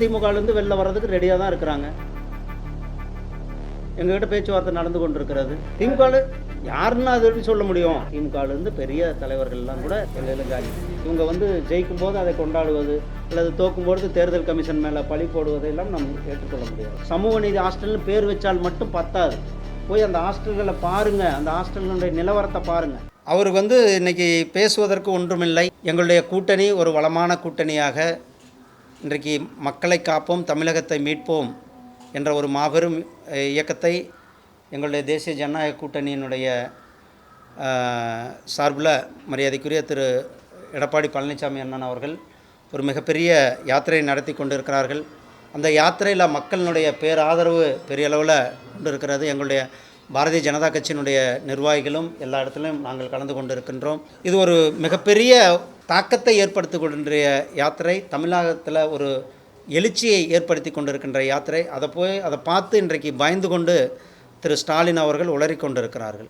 திமுகலேருந்து வெளில வர்றதுக்கு ரெடியாக தான் இருக்கிறாங்க. எங்ககிட்ட பேச்சுவார்த்தை நடந்து கொண்டிருக்கிறது. திமுக யாருன்னு அது எப்படி சொல்ல முடியும்? திமுகலேருந்து பெரிய தலைவர்கள்லாம் கூட எல்லாம் காலி இவங்க வந்து ஜெயிக்கும் போது அதை கொண்டாடுவது அல்லது தோக்கும்பொழுது தேர்தல் கமிஷன் மேலே பழி போடுவதையெல்லாம் நம்ம ஏற்றுக்கொள்ள முடியாது. சமூக நீதி ஹாஸ்டல்னு பேர் வச்சால் மட்டும் பத்தாது. போய் அந்த ஹாஸ்டல்களை பாருங்கள் அந்த ஹாஸ்டல்களுடைய நிலவரத்தை பாருங்கள் அவர் வந்து இன்னைக்கு பேசுவதற்கு ஒன்றுமில்லை. எங்களுடைய கூட்டணி ஒரு வளமான கூட்டணியாக இன்றைக்கு மக்களை காப்போம் தமிழகத்தை மீட்போம் என்ற ஒரு மாபெரும் இயக்கத்தை எங்களுடைய தேசிய ஜனநாயக கூட்டணியினுடைய சார்பில் மரியாதைக்குரிய திரு எடப்பாடி பழனிசாமி அண்ணன் அவர்கள் ஒரு மிகப்பெரிய யாத்திரை நடத்தி கொண்டிருக்கிறார்கள். அந்த யாத்திரையில் மக்களினுடைய பேராதரவு பெரிய அளவில் கொண்டு இருக்கிறது எங்களுடைய பாரதிய ஜனதா கட்சியினுடைய நிர்வாகிகளும் எல்லா இடத்துலையும் நாங்கள் கலந்து கொண்டு இருக்கின்றோம் இது ஒரு மிகப்பெரிய தாக்கத்தை ஏற்படுத்தி யாத்திரை. தமிழகத்தில் ஒரு எழுச்சியை ஏற்படுத்தி கொண்டிருக்கின்ற யாத்திரை. அதை போய் அதை பார்த்து இன்றைக்கு பயந்து கொண்டு திரு ஸ்டாலின் அவர்கள் உளறிக்கொண்டிருக்கிறார்கள்